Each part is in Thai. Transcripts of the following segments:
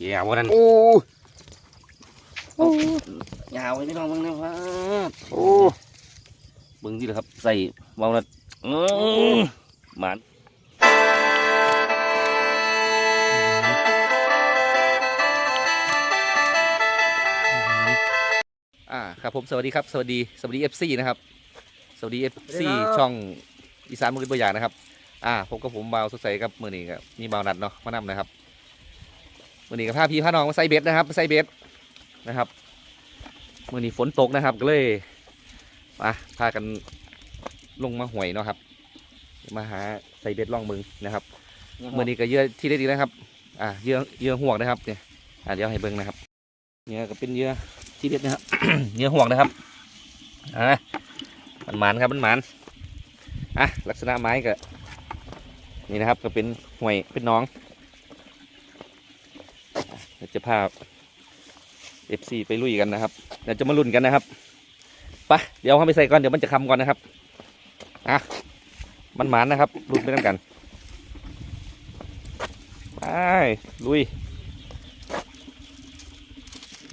เอาวันนั้นโอ้ยาวไว้พี่น้องเบิ่งนะครับโอ้เบิ่งที่ละครับ ใส่วาล์วนัดอื้อหมานอ่าครับผมสวัสดีครับ สวัสดีสวัสดี FC นะครับ สวัสดี FC ช่องอีสานมือตัวอย่างนะครับ อ่าพบกับผมบาวสดใสครับมือนี้ครับมีบาวนัดเนาะมานำนะครับ มือนี้กับพาพี่พาน้องมาใส่เบ็ดนะครับมาใส่เบ็ดนะครับมือนี้ฝนตกนะครับก็เลยมาพากันลงมาห่วยเนาะครับ มาหาใส่เบ็ดล่องมึงนะครับมือนี้ก็เยื่อที่ได้ดีนะครับ อ่าเยื่อเยื่อห่วงนะครับเนี่ยอ่าเดี๋ยวให้เบิ้งนะครับเนี่ยก็เป็นเยื่อที่เด็ดนะครับเยื่อห่วงนะครับอ่ามันหมานครับมันหมานอะลักษณะไม้ก็นี่นะครับก็เป็นห่วยเป็นหน้องเดี๋ยว จะพา FC ไปลุยกันนะครับเดี๋ยวจะมาลุ้นกันนะครับไปเดี๋ยวเขาไปใส่ก่อนเดี๋ยวมันจะคำก่อนนะครับอะมันหมานนะครับลุ้นไปด้วยกันไปลุย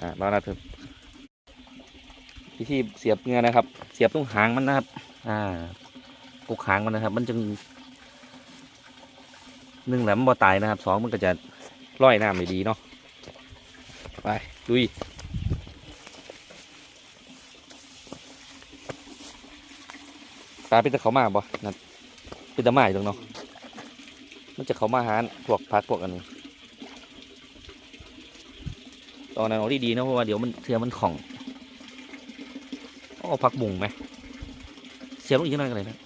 อะมาแล้วเถอะวิธีเสียบเงือนะครับ เสียบตรงหางมันนะครับ อ่ากกหางมันนะครับ มันจึงหนึ่งแหลมบ่ตายนะครับสองมันก็จะร้อยน้ำไม่ดีเนาะ ไปลุยปลาเป็นตะเขามาบ่นั่นเป็นตะไม้ตรงเนาะมันจะเขามาหาพวกพักพวกอันนี้ตอนนั้นเอาดีๆนะเพราะว่าเดี๋ยวมันเทือมันของเอาพักบุ่งไหมเสียบลงอีกหน่อยกันเลยนะ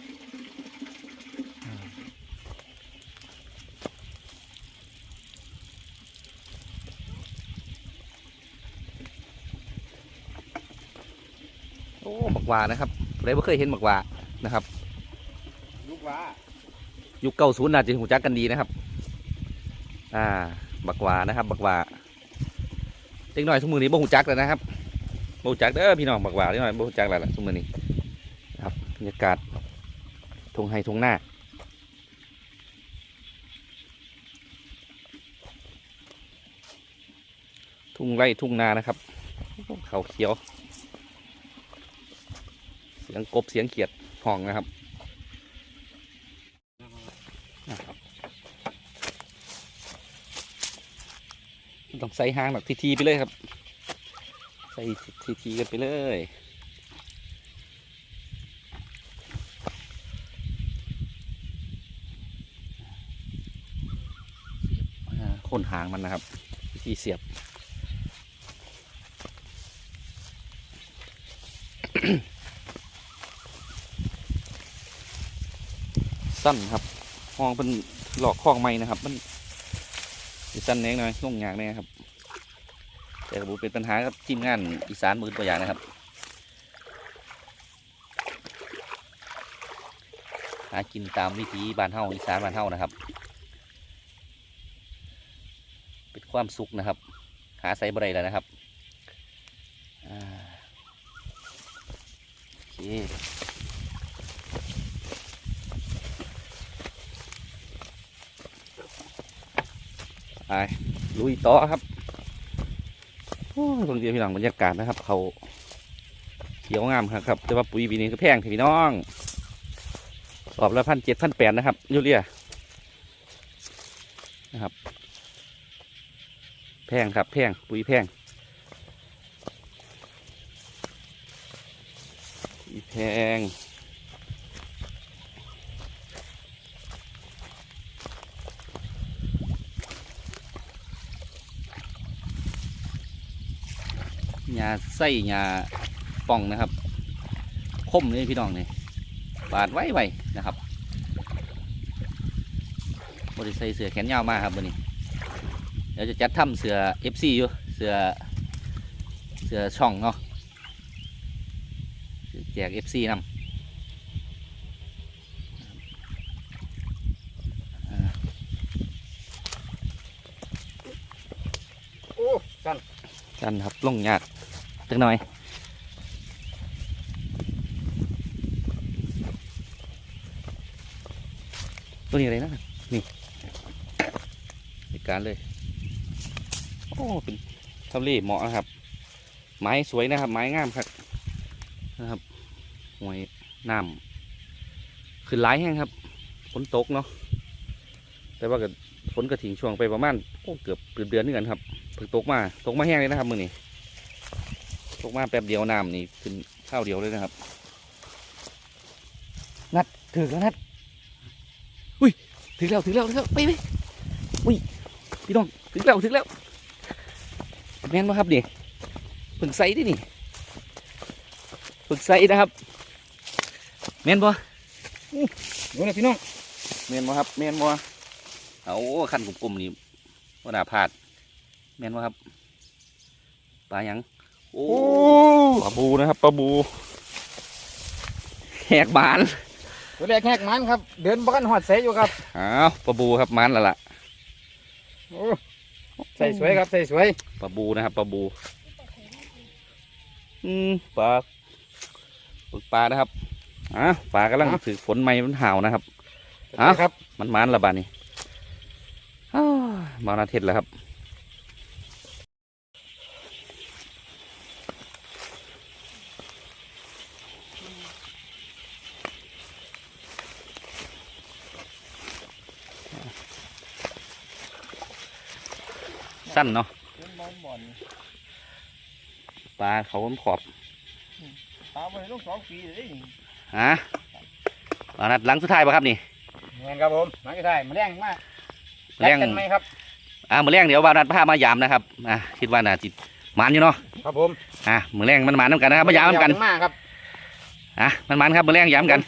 โอ้ หวานะครับเลยไม่เคยเห็นหมักหวานะครับลูกวายุคเก้าศูนย์น่าจะหูจักกันดีนะครับ อ่าบักหวานะครับบักหวาเล็กน้อยทุกมือนี้บ่หูจักเลยนะครับบ่หูจักเด้อพี่น้องบักหวาเล็กน้อยบ่หูจักแล้วล่ะทุกมือนี้ครับบรรยากาศทงไฮทงหน้าทุ่งไร่ทุ่งนานะครับเขาเขียว สียงกบเสียงเขียดห้องนะครับนะครับต้องใส่หางแบบทีๆไปเลยครับ ใส่ทีๆกันไปเลยอ่าโคนหางมันนะครับวิธีเสียบ สั้นครับห้องเป็นหลอกคล้องไม้นะครับ มันสั้นแน่หน่อยลงยากแน่ครับ แต่กบุเป็นปัญหากับทีมงานอีสานมือตัวอย่างนะครับ หากินตามวิถีบ้านเฮาอีสานบ้านเฮานะครับ เป็นความสุขนะครับ หาใส่บะไรแล้วนะครับโอเค ไปลุยต่อครับตรงเดียวพี่น้องบรรยากาศนะครับ เขาเขียวงามครับครับ แต่ว่าปุ๋ยปีนี้ก็แพงพี่น้องสอบละพันเจ็ดพันแปดนะครับยูเรียนะครับ แพงครับแพงปุ๋ยแพงปุ๋ยแพง หญ้าไส้หญ้าป่องนะครับ คมเลยพี่น้องนี่บาดไว้ไว้นะครับบริใส่เสือแขนยาวมากครับวันนี้เดี๋ยวจะจัดทำเสือ FC อยู่เสือเสือช่องเนาะแจก FC นำอ่าโอ้กันกันครับลงยาก จักหน่อยตัวนี้อะไรนะนี่ในการเลยโอ้เป็นทะเลเหมาะนะครับ ไม้สวยนะครับ ไม้งามครับนะครับหวยน้ำขึ้นหลายแห้งครับฝนตกเนาะแต่ว่าก็ฝนกระถิ่งช่วงไปประมาณโอ้เกือบเดือนเดือนนี่กันครับเพิ่งตกมาตกมาแห้งเลยนะครับมือนี้ ตกมาแป๊บเดียวน้ำนี่ขึ้นข้าวเดียวเลยนะครับ นัดถือแล้วนัดอุ้ยถึงแล้วถึงแล้วถึงแล้วไปไปอุ้ยพี่น้องถึงแล้วถึงแล้วแม่นปะครับนี่ฝึกใส่ดินี่ฝึกใส่นะครับ แม่นปะดูนะพี่น้องแม่นปะครับแม่นปะเอาขั้นกลมๆนี่ว่าน่าพลาดแม่นปะครับปลาหยัง โอ้โอ้ปลาบูนะครับปลาบูแหกบานตัวแรกแหกมันครับ เดินบ้านหอดเสยอยู่ครับอ้าวปลาบูครับมันและล่ะโอ้ใส่สวยครับใส่สวยปลาบูนะครับปลาบูอืมปลาปึกปลานะครับอะปลากำลังถือฝนไม้มันห่าวนะครับอะครับ มันมันละบาดนี้อ้าวมานาเทศแล้วครับ สั้นเนาะปลาเขาขอบตามไปลูกสองปีเลยฮะมานัดหลังสุดท้ายป่ะครับนี่เงินครับผมมาก็ได้มาแรงมากแรงกันไหมครับอ่ามือแรงเดี๋ยวบาวนัดพามายามนะครับอ่าคิดว่าน่าจิตมันอยู่เนาะครับผมอ่ามือแรงมันมันน้ำกันนะครับมายามน้ำกันมากครับอะมันมันครับมือแรงยามกัน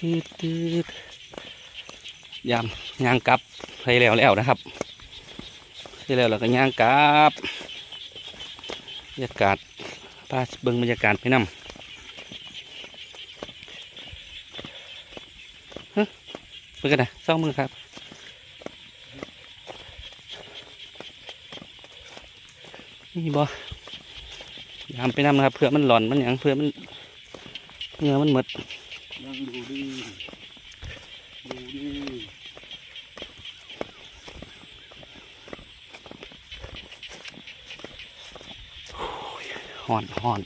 ตืดตืดยามย่างกลับไปแล้วแล้วนะครับไปแล้วแล้วก็ย่างกลับบรรยากาศป้าเบิ่งบรรยากาศไปนำฮะเบิ่งกันนะสองมือครับนี่บ่ยามไปนำนะครับเพื่อมันหล่อนมันหยังเพื่อมันเนื้อมันหมด ยังดูดีดูดี ห่อนห่อน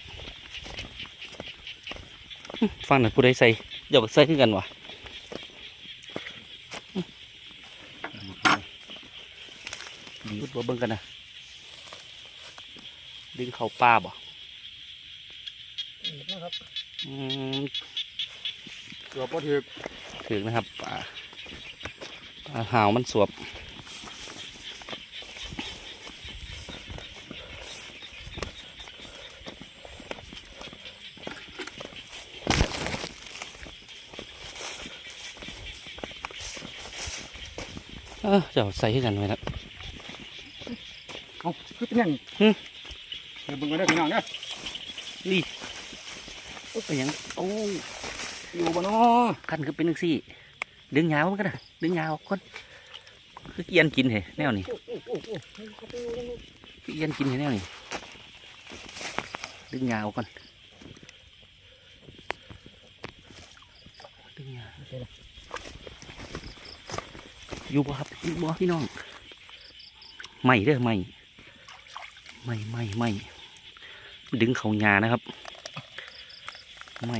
อื้อฟังหน่อยผู้ใดใส่เดี๋ยวใส่ขึ้นกันวะดีดบ่เบิ่งกันนะดึงเขาป้าบ่นะครับอืมเกือบพอถึกถึงนะครับป่าปลาหาวมันสวบ ออเดี๋ยวใส่ให้กันไว้นะเอาคือเป็นยังหึเดี๋ยวเบิ่งกันเด้อพี่น้องเด้อนี่โอ้เป็นหยังโอ้อยู่บ่เนาะคันคือเป็นนึงสี่ ดึงยาวมันก็ได้ดึงยาวคนคือเอียนกินเหรแนวนี้คือเอียนกินเหรแนวนี้ดึงยาวก่อนดึงยาว อยู่บ่ครับอยู่บ่พี่น้องไม่เด้อไม่ไม่ไม่ไม่ดึงเขาหยานะครับ ไม่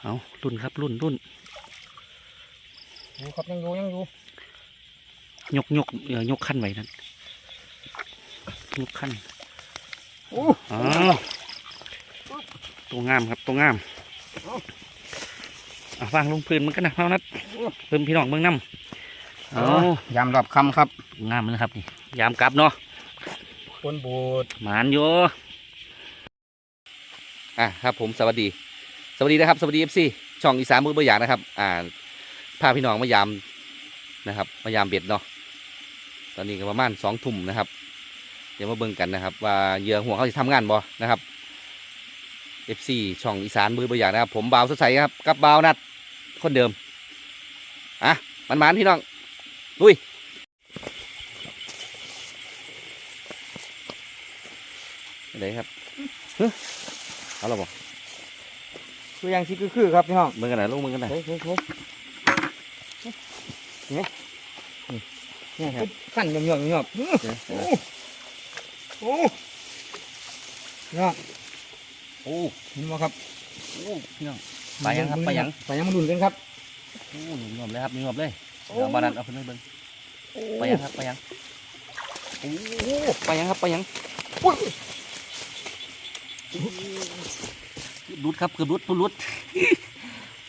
เอารุ่นครับรุ่นรุ่นอยู่ครับยังอยู่ยังอยู่ยกยกเออยกขั้นไว้นั่นยกขั้นโอ้อ้าวตัวงามครับตัวงามอะวางลงพื้นมันกันนะเท่านัด เพิ่มพี่น้องเมืองน้ำเอายำรับคำครับ งามเลยครับนี่ยามกลับเนาะคนบูดหมานโยอะครับผมสวัสดี สวัสดีนะครับ สวัสดีเอฟซีช่องอีสานมือตัวอย่างนะครับ อ่าพาพี่น้องมายามนะครับ มายามเบ็ดเนาะตอนนี้ก็ประมาณสองทุ่มนะครับ เดี๋ยวมาเบิ่งกันนะครับ ว่าเหยื่อหัวเขาจะทำงานบ่นะครับ FC ช่องอีสานมือตัวอย่างนะครับ ผมบ่าวสดใสครับกับบ่าวนัดคนเดิม อะมันมันๆพี่น้องลุยอะไรครับเอาและบ่ตัวอย่างที่คือๆครับพี่น้องมือกันไหนลูกมือกันไหนเฮ้ยเฮ้ยเฮ้ยเนี่ยนี่ครับขั้นหยอบๆหยอบๆอื้อเดี๋ยวโอ้โอ้พี่น้องโอ้เห็นไหมครับโอ้พี่น้องไปยังครับไปยังไปยังมาดุนกันครับ โอ้หนุ่มๆเลยครับหนุ่มๆเลยเดี๋ยวบานันเอาขึ้นไปเบิ่งไปยังครับไปยังโอ้ไปยังครับไปยังรุดครับคือรุดปุ๊รุด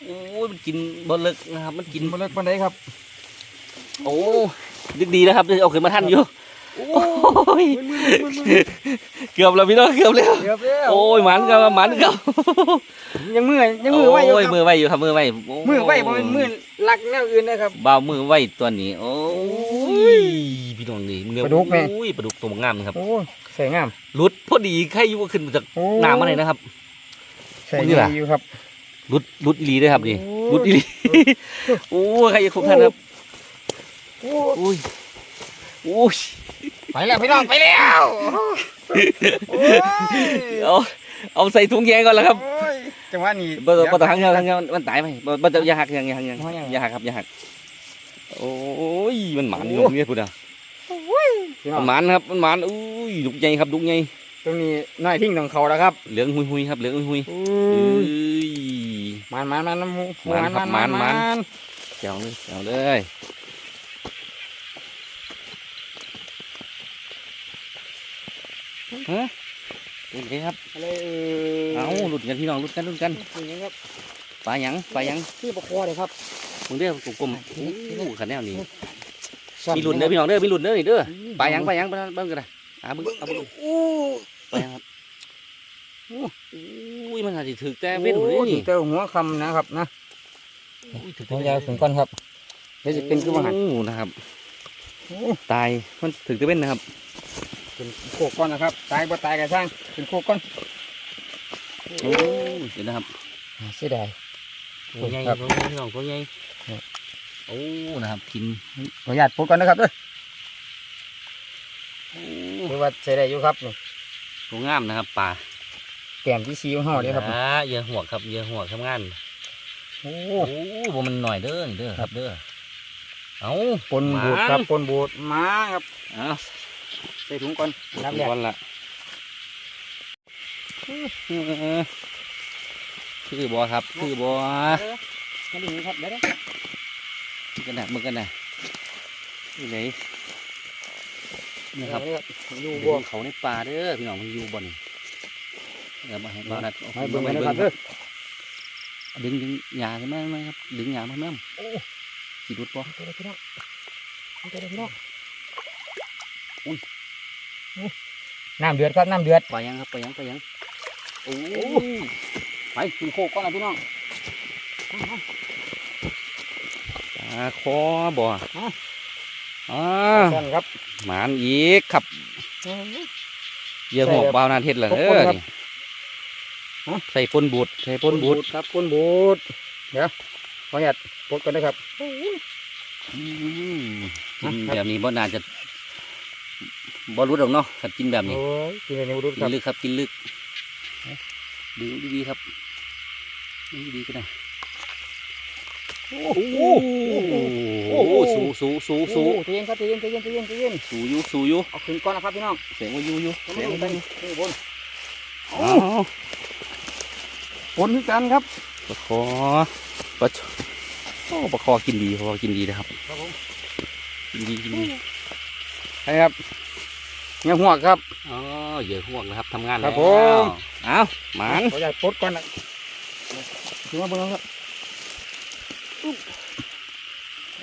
โอ้ยมันกินบนเลิกนะครับมันกิกินนมาเลิกปันไดครับ โอ้ดึกดีนะครับเอาขึ้นมาท่านอยู่โอ้โอ้ ยมือมือมือมือเกือบแล้วพี่น้องเกือบแล้วเกือบแล้วโอ้ยหมันครับหมันครับยังมือยังมือไว้อยู่โอ้ยครับมือไว้อยู่ครับมือไว้โยมือไว้บ่เป็นมือลักแนวอื่นนะครับบ่าวมือไว้ตัวนี้ โอ้ยพี่น้องนี่เงือปลาดุกแม่โอ้ยปลาดุกตัวงามนะครับโอ้ใส่งามรุดพอดีใครอยู่ว่าขึ้นมาจากโอ้น้ำมาเลยนะครับใส่พวกนี้ล่ะดีอยู่ครับรุดรุดอีหลีด้วยครับนี่โอ้รุดอีหลีโอ้ยใครจะครบท่านครับโอ้โอ้ยโอ้ย ไปแล้วพี่น้องไปแล้วโอ้ยเอาเอาใส่ถุงแยงก่อนแล้วครับโอ้ยจังหวะนี้บ่บ่ต้องหักเงาหักเงามันตายไหมบ่บ่จะอย่าหักยังอย่าหักยังหักยังอย่าหักครับอย่าหักโอ้ยมันหมานอยู่เนี่ยคุณอะพี่น้อมังนหมานครับมันหมานอุ้ยดุกใหญ่ครับดุกใหญ่ตรงนี้น้อยทิ้งของเขาแล้วครับเหลืองหุยหุยๆครับเหลืองหุยหุยโอ้ๆเอ้ยยมันมันมันหมูมันครับมันมันนเจ๋วเลยเจ๋วเลย ฮะเป็นไงครับอะไรเอาหลุดกันพี่น้องหลุดกันหลุดกันเป็นยังครับปลาหยังปลาหยังชื่อปลาคอเลยครับมึงเด้อกลมๆโอ้โหขันแนวนี้มีหลุดเด้อพี่น้องเด้อมีหลุดเด้อนี่เด้อปลาหยังปลาหยังปลาเบิ่งกันนะอ่าเบิ่งเอาเบิ่งโอ้ปลาหยังครับโอ้ยมันอาจจะถึกแต่เป็เว้นนหัเลวยนี่เจอหัวคำนะครับนะโอ้ยถึกหัวยาวถึงก้อนครับเดี๋ยวจะเป็นคือว่าหันโอ้นะครับโอ้ตายมันถึกแต่เว้นนะครับ เป็นโคกก้อนนะครับ ตายบ่ตายกันช่างเป็นโคกก้อนโอ้ยเดี๋ยวนะครับเสียดายตัวใหญ่ครับตัวใหญ่พี่น้องตัวใหญ่ครับโอ้นะครับกินขออนุญาตปลดก่อนนะครับเด้อโอ้คือว่าใส่ได้อยู่ครับนี่ตัวงามนะครับปลาแก้มที่ซีของห่อเลยครับอ่าเหยื่อหัวกครับเหยื่อหัวกทำงานโอ้โอ้บ่มันหน่อยเด้อนี่เด้อครับเด้อเอาปนบูดครับปนบูดมาครับเอา ใส่ถุงก่อนน้ำแรกก่อนละคือบ่ครับคือบ่มาดูครับเดี๋ยวมึงกันนะมึงกันนะนี่ไหนนี่ครับอยู่อยู่บ่บนเขาในป่าเด้อพี่น้องมันอยู่บนเดี๋ยวมาให้บ้านนัดให้เบิ่งมานะเบิ่งครับเด้อดึงดึงหญ้าขึ้นมาไหมครับดึงหญ้ามาแม่มโอ้สิรุดบ่ตัวเล็กพี่น้องตัวเล็กพี่น้อง อุ้ยน้ำเดือดครับน้ำเดือดไปยังครับไปยังไปยังโอ้โอ้ไปขึ้นโคกก่อนนะพี่น้องตาคอบ่อ่าก่อนครับหมานอีกครับเหยื่อหอกบาวนานเฮ็ดเหรอครบเอคนอครับนี่ฮะใส่ปนบูดใส่ปนบูดครับปนบูดเดี๋ยวขออนุญาตปลดก่อนนะครับอืมกินครับแบบนี้บ่น่าจะ บ่รู้ดอกเนาะถ้ากินแบบนี้โอ้ยกินในนิ้วดูกิครันบลึกครับ กินลึกดึงดีๆครับดึงดีๆก็ได้โอ้โหโอ้โหสูสูสูสูใจเย็นครับใจเย็นใจเย็นใจเย็นใจเย็นสูอยู่สูอยู่เอาขึ้นก่อนนะครับพี่น้องเสียงว่าอยู่อยู่เสีเสียงว่าบอยู่นขึ้นบนอ้าวปนคือกันครับปลาคอปลาชโอ้ปลาคอกินดีปลาคอกินดีนะครับครับผมกินดีกินดีใช่ครับ เนี่ยหัวครับ อ๋อเหยื่อห่วงนะครับทำงานครัแล้บวผม เอาหมานขออยากปลดก่อนนะถือว่าเบงครับ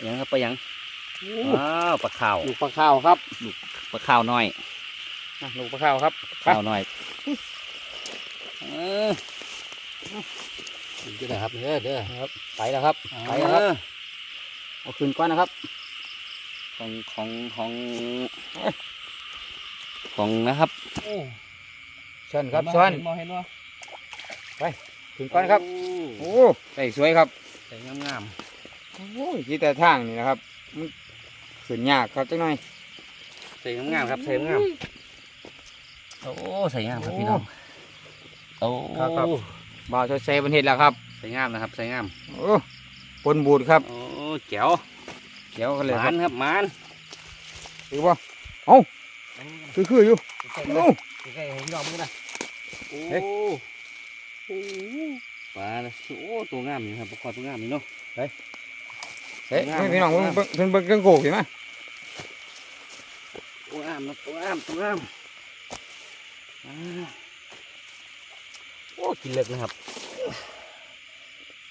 ยังครับไปยังอ้าวปลาขาวลูกปลาข้าวครับปลาขาวน้อยอะลูกปลาข้าวครับขาวน้อยเออจะได้ครับเด้อเด้อครับไปแล้วครับไปไปแล้แล้ววคครัรับบเอาขึ้นก่อนนะครับ ของของของ ของนะครับเชิญครับเชิญมองเห็นว่าขึ้นก่อนครับ โอ้ใส่สวยครับใส่งามโอ้ยที่แต่ทางนี่นะครับมันขึ้นยากครับจังหน่อยๆใส่งามๆครับใส่งามๆโอ้ใส่งามครับพี่น้องโอ้ครับครับบ่าวใส่เป็นเห็ดแล้วครับใส่งามนะครับใส่งามโอ้ปนบูดครับโอ้แจ๋วเขียวกันเลยหครัมาบนครับหมานถือว่าเอ้า คือคืออยู่โอ้ใกล้ๆให้พี่น้องมึงนะโอ้เฮ้ยโอ้ปลาเลยโอ้ตัวงามนี่ครับปลาคอตัวงามนี่เนาะเฮ้ยพี่น้องเพิ่งเพิ่งเพิ่งเพิ่งโกกเห็นไหมตัวงามนะตัวงามตัวงามอ่าโอ้กินเล็กนะครับ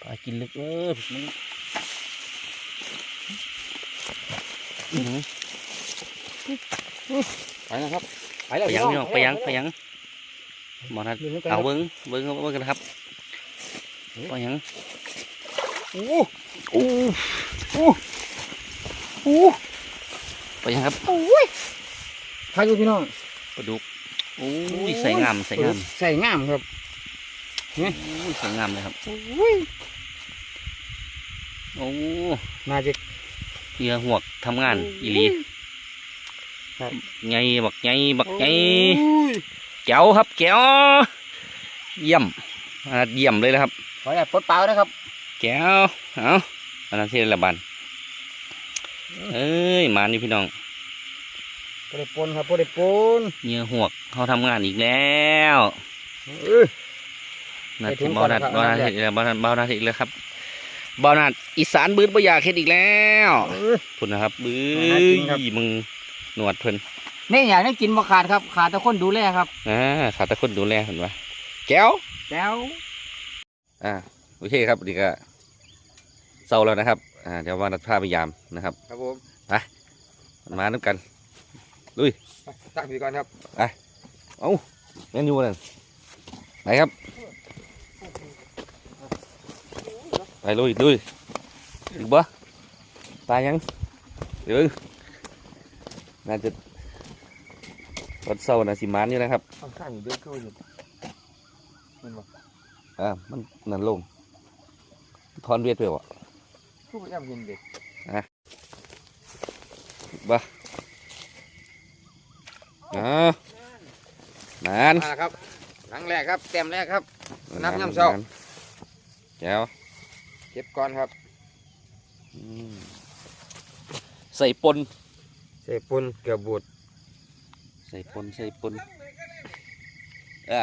ปลากินเล็กเออมันอื้อหือ ไปนะครับไปไปแล้วยังพี่น้องไปยังไปยังหมอนัดอยู่ด้วยกันคเอารับเบิ้งเบิ้งเอาเบิ้งกันครับไปยังโอ้โอ้โอ้โอ้ไปยังครับพายุพี่น้องปลาดุกโอ้ยใส่งามใส่งามใส่งามครับโอ้ยใส่งามเลยครับโอ้ยโอ้น่าจะเหยื่อหวกทำงานอีหลีครับ ไงบักไงบักไงโอ้ยแก้วครับแก้วเยี่ยมอ่าเยี่ยมเลยนะครับขออย่าตปลดเปล่านะครับแก้วเอาอันนั้นที่ละบานเอ้ยมานี่พี่น้องพอได้ปนครับพอได้ปนเหยื่อหวกเขาทำงานอีกแล้วเอ้ยนาไปถึทีงเบานาก่อนเบานาครับทีแล้วเบานาเบานาทีแล้วครับเบานาอีสานบืดบ่อยากเฮ็ดอีกแล้วเอ้ยพุ่นนะครับบืน่ากินครับยมึง หนวดเพิ่นนี่อย่างนี้กินบ่ขาดครับ ขาดแต่คนดูแลครับอ่าขาดแต่คนดูแลเห็นปะแก้วแล้วอ่าโอเคครับนี่ก็เศร้าแล้วนะครับอ่าเดี๋ยวว่านัดพาพยายามนะครับ ครับผมมาน้ำกันตั้งพี่ก่อนครับเอ้าแม่นอยู่นั่นไปครับ ไปลุยลุยอีกบ่ตายยังเดี๋ยว น่าจะวันเสาร์น่าสิมานอยู่นะครับข้างข้างอยู่ด้วยคืออยู่มันบ่อ่ามันนั่นลงทอนเวียดไปวะคือบ่ย่ำเห็นเด็กบ่อ่านานมาครับหลังแรกครับแต้มแรกครับน้ำยำเช้าแก้วเก็บก่อนครับ อืมใส่ปน ใส่ปนเกลือบูดใส่ปนใส่ปนเอ่า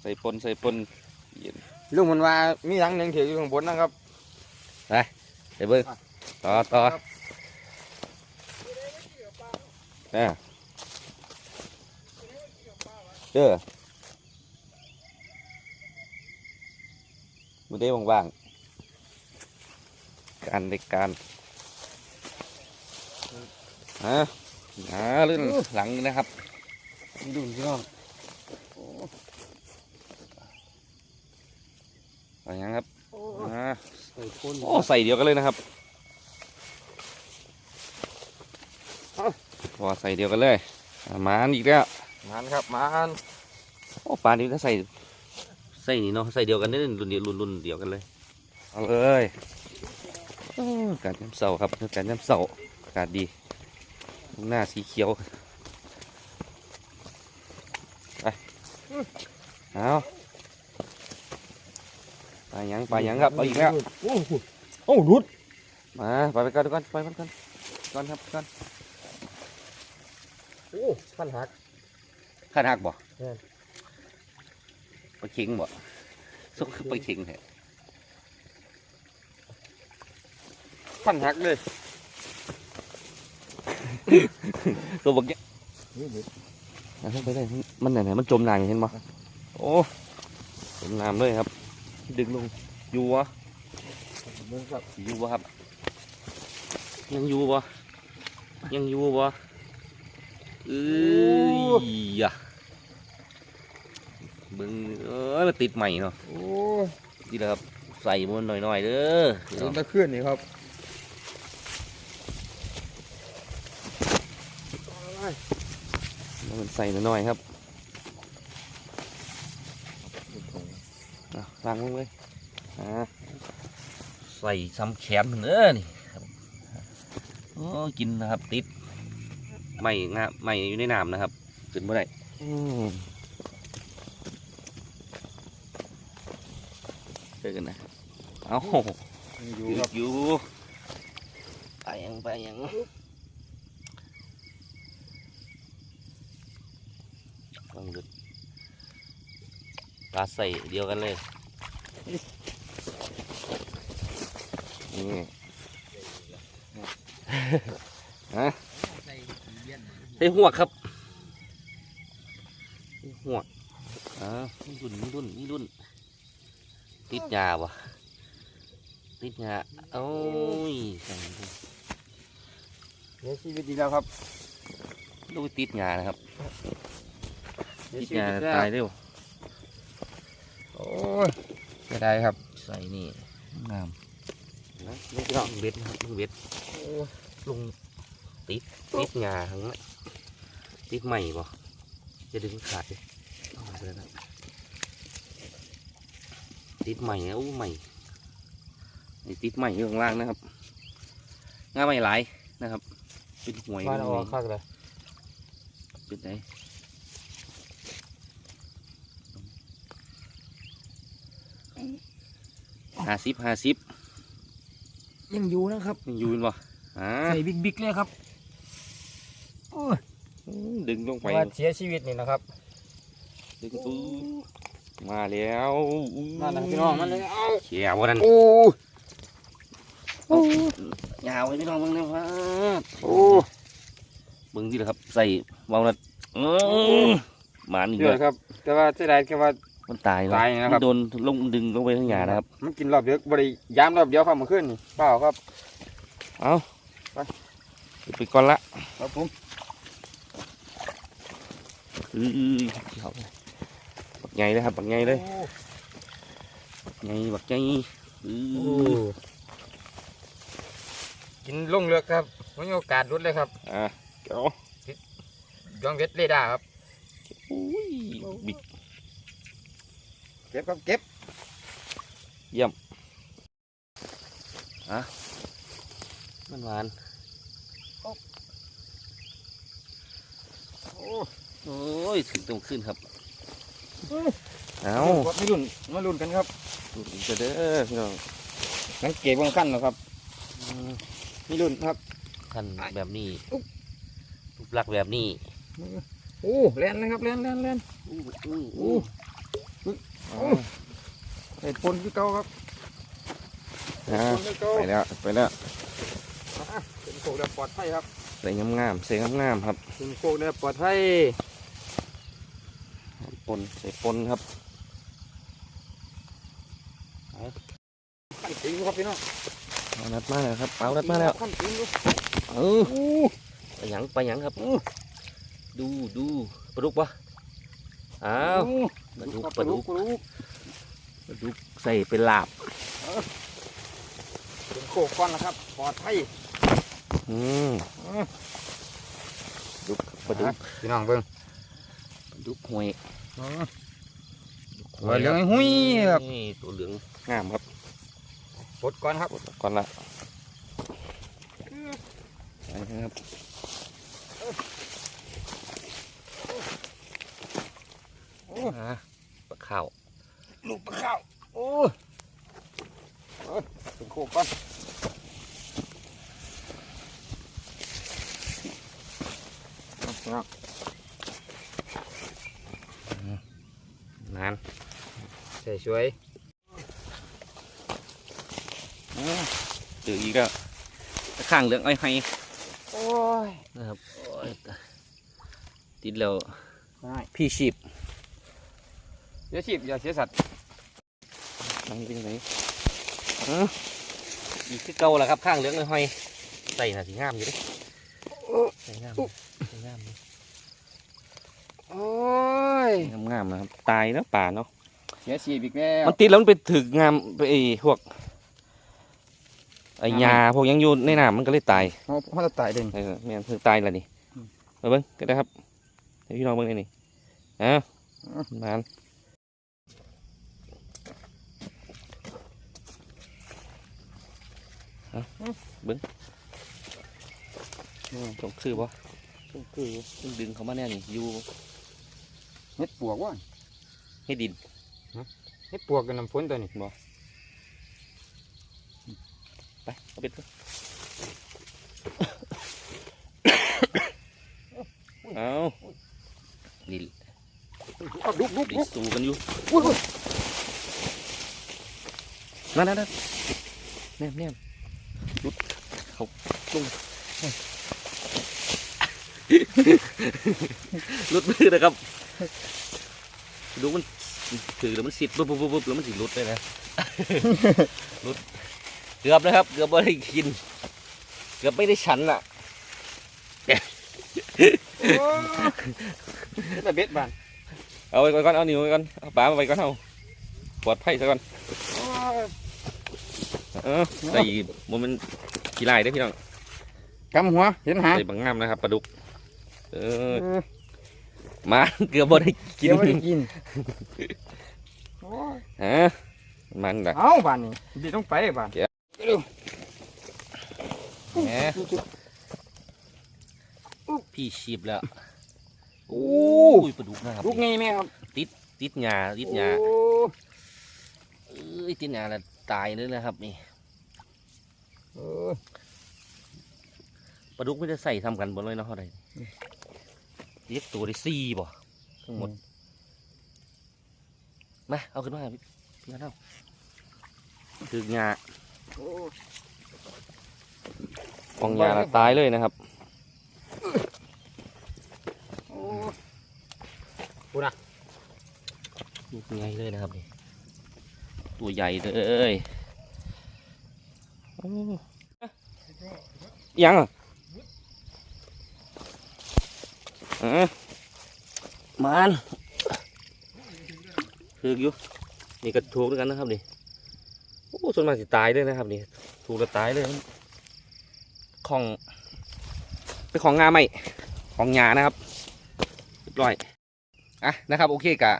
ใส่ปนใส่ปนเย็นลุงมันว่ามีหลังหนึ่งเถียวอยู่ข้างบนนะครับใส่เบิ้งต่อต่อครับอ่าเออมือได้ว่างๆการในการ ฮะอ่าลื่นหลังนะครับ ดูพี่น้องไปยังครับอ่าใส่ปนโอ้ใส่เดียวกันเลยนะครับพอใส่เดียวกันเลยอ่ามานอีกแล้วมันครับมันโอ้ปลานี้ก็ใส่ใส่นี่เนาะใส่เดียวกันนี่รุ่นเดียวรุ่นรุ่นเดียวกันเลยเอาเลยโอ้อากาศน้ำเสาครับอากาศน้ำเสาอากาศดี หน้าสีเขียวไปเอาไปยังไปยังครับเอาอีกแล้วโอ้โหโอ้รุดมาไปไปก่อนก่อนไปก่อนก่อนก่อนครับก่อนโอ้ขันหักข้าหักบ่แม่นไปเข่งบ่สุกคือไปเข่งแท้ขันหักเลย ตัวบักเนี่ยนี่เด็กเอาขึ้นไปได้มันไหนไหนมันจมน้ำอยู่เห็นบ่โอ้จมน้ำเลยครับ ดึงลงอยู่วะเบิ่งครับอยู่วะครับ ยังอยู่วะยังอยู่วะเอ้ยอะเบิ่งเอ้ยมันติดใหม่เนาะโอ้นี่แหละครับใส่มันหน่อยๆเด้อโดนตะเคลื่อนนี่ครับ ใมันใส่หน่อยครับล้างลงเลยใส่ซ้ำแขนเนื้อนี่โอ้กินนะครับติดไม่งะไม่อยู่ในน้ำนะครับ ขึ้นเมื่อไหร่เจอกันนะเอาอยู่อยู่ไปยังไปยัง ลองดูปลาใส่เดียวกันเลย นี่ฮะใส่หัวกครับใส่หัวกอ่านี่รุ่นนี่รุ่นนี่รุ่นติดยาวะติดยาโอ้ยใส่เสียชีวิตอีกแล้วครับลูกติดยานะครับ เสียติดชีวิยาตอีกแล้วตายเร็วโอ้ยเสียดายครับ ใส่นี่งามนะนี่ก็เบ็ดนะครับลุงเบ็ดลุงติดติดงาทั้งนั้นติดใหม่บ่จะดึงขาดดิเอาไปแล้วนะติดใหม่นะอู้ใหม่นี่ติดใหม่อยู่ข้างล่างนะครับงาใหม่หลายนะครับ เป็นหวยบ้านเอาเป็นหอวอยกคักเลยเป็นไง ห้าสิบห้าสิบยังอยู่นะครับยังอยู่บ่อ่าใส่บิ๊กๆเลยครับโอ้ยดึงลงไปว่าเสียชีวิตนี่นะครับ ดึงปื้มาแล้วอู้นั่นนะพี่น้องมันเลยเอาเขียววันนั้นโอ้โอ้ยาวไว้พี่น้องเบิ่งนะว่าโอ้เบิ่งที่ละครับใส่เบาหนัดอื้อหมานี่เดือเลดยครับ แต่ว่าเสียดายแค่ว่า มันตายเนาะตายนะครับ มันโดนลงดึงลงไปทั้งหยานะครับ มันกินรอบเดียวบริยามรอบเดียวครับเมื่อคืนนี่เปล่าครับ เอาไป ไปก่อนละครับผมอือเขาบักใหญ่เลยครับบักใหญ่เลยบักใหญ่บักใหญ่อืโอ้อกินลงเลือกครับไม่มีโอกาสรุดเลยครับอะเดี๋ยวย้อนเวทเรดาร์ครับ อุ้ยบิ๊กเก็บครับเก็บมันหวานโอ้โอ้ยถึงตรงขึ้นครับเอาไม่รุ่นไม่รุ่นกันครับดูอีกจะเด้อพี่น้องสังเกตบางขั้นเหรอครับอืมไม่รุ่นครับขั้นแบบนี้รูปลักษณ์แบบนี้โอ้แลนเลยครับแลนแลนแลนอู้อู้โอ้ อู้โอ้ใส่ปนคือเก่าครับอ่าปนคือเก่าไปแล้วไปแล้วเป็นโคกแบบปลอดภัยครับใส่งามๆใส่งามๆครับเป็นโคกแบบปลอดภัยปนใส่ปนครับขั้นติงครับพี่น้องเอานัดมาแล้วครับเอานัดมาแล้วขั้นติงครับเออโอ้ไปหยังไปหยังครับดูดูปลาดุกปะ อ้าวโอ้ปลาดุกครับปลาดุกปลาดุกปลาดุกใส่เป็นลาบเป็นโคกก้อนแล้วครับปลอดภัยอืมดุกปลาดุกพี่น้องเบิ่งปลาดุกหวยหัวเหลืองหุ้ยครับนี่ตัวเหลืองงามครับปลดก้อนครับกดก่อนละไปครับ อ่าปลาข้าวลูกปลาข้าวโอ้เอ้ยเป็นโคกก้อนเอาพี่น้องนานใส่ช่วยอ่าเจออีกแล้วตะข้างเหลืองอ้อยไห้โอ้ยนะครับโอ้ยติดแล้วได้พี่ชีพเสียชีพอย่าเสียสัตว์นั่งเป็นไงอ่าอีกคือเก่าแหละครับข้างเหลืองอ้อยไห้ใส่น่ะสีงามอยู่เดิใส่งามใส่งามเลยโอ้ยงามงามๆนะครับตายแล้วป่าเนาะเสียชีพอีกแล้วมันติดแล้วมันไปถึกงามไปไอ้พวกไอ้ยาพวกยังอยู่ในน้ำมันก็เลยตายเขาเขาจะตายเด่นเออแม่นถึงตายแล้วนี่มาเบิ้งก็ได้ครับให้พี่น้องเบิ้งได้นี่อะมัน เอาเบิ้งตรงคือบ่ตรงคือต้องดึงเขามาแน่นี่อยู่เฮ็ดปวกว่ะให้ดินเฮ็ดปวกกับน้ำฝนตัวนี้บ่ไปเอาเป็ดก่อนเอานี่เอาลุกลุกดิลุกสูกันอยู่อุ้ยอุ้ยนั่นนั่นนั่นแนมแนม ลุดเขาลงลุดมือนะครับ ดูมันถือแล้วมันสิบปุ๊บปุ๊บปุ๊บปุ๊บแล้วมันสิลุดเลยนะลุดเกือบนะครับ เกือบไม่ได้กิน เกือบไม่ได้ฉันอะโอ้แต่เบ็ดบานเอาไว้ก่อนเอานิ้วไว้ก่อนเอาปลามาไว้ก่อนเอาปลอดภัยซะก่อนโอ้ย เออใส่มันเป็นกี่ลายได้อพี่น้องกำหัวเห็นหางใส่บางงามนะครับปลาดุก เออเออมาเกือบบ่ได้กิเดี๋นยวไม่ได้กินโอ้ยฮะมันละเอาบานนี่ดีต้องไปบานเดี๋ยวเร็วแหมพี่ชีบแล้วโอ้ยปลาดุกนะครับลูกไงแม่ครับ ติดหญ้าติดหญ้าโอ้เอ้ยติดหญ้าแล้วตายเลยนะครับนี่เออ ปลาดุกไม่ได้ใส่ทำกันบนเลยเนาะเท่าไหร่เรียกตัวได้สี่บ่ทั้งหมด มา เอาขึ้นมาพี่พี่เอาคือหญ้าโอ้ของหญ้าน่ะตายเลยนะครับโอ้ลูกใหญ่เลยนะครับนี่ตัวใหญ่เลยโอ้ ยังอะอะมันถืออยู่นี่ก็ถูกด้วยกันนะครับนี่โอ้ส่วนมากสิตายเลยนะครับนี่ถูกแล้วตายเลยของเป็นของงาไหมของหยานะครับเรียบร้อยอะนะครับ โอเคกะ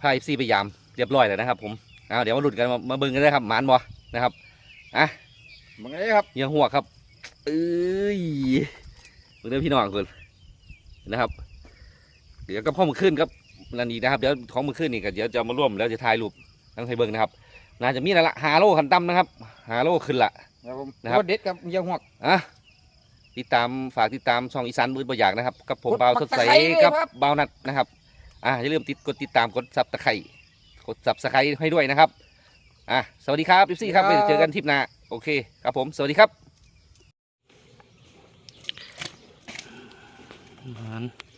พาเอฟซีไปยามเรียบร้อยแล้วนะครับ ผมเอาเดี๋ยวมาหลุดกันมามาเบิ่งกันเลยครับหมานบอ นะครับอะบังไงครับเหยื่อหัวครับเอ้ยเบิ่งเด้อพี่น้องคนนะครับ เดี๋ยวก็พ่อมือขึ้นครับนันนี้นะครับเดี๋ยวของมือขึ้นนี่ก็เดี๋ยวจะเอามาร่วมแล้วจะถ่ายรูปทั้งให้เบิ่งนะครับน่าจะมีแล้วละหาโลขันต่ำนะครับหาโลขึ้นละครับผมนะครับโคตเด็ดครับเยี่ยงหวกอะติดตามฝากติดตามช่องอีสานมืดบ่อยากนะครับกับผมกดเบาวสดใสปักตะไคร้ด้วยกับครับเบาวนัดนะครับอะอย่าลืมติดกดติดตามกดซับตะไคร่กดซับสไครให้ด้วยนะครับ อะสวัสดีครับพี่ซี่ครับไปเจอกันทริปหน้าโอเคครับผม สวัสดีครับ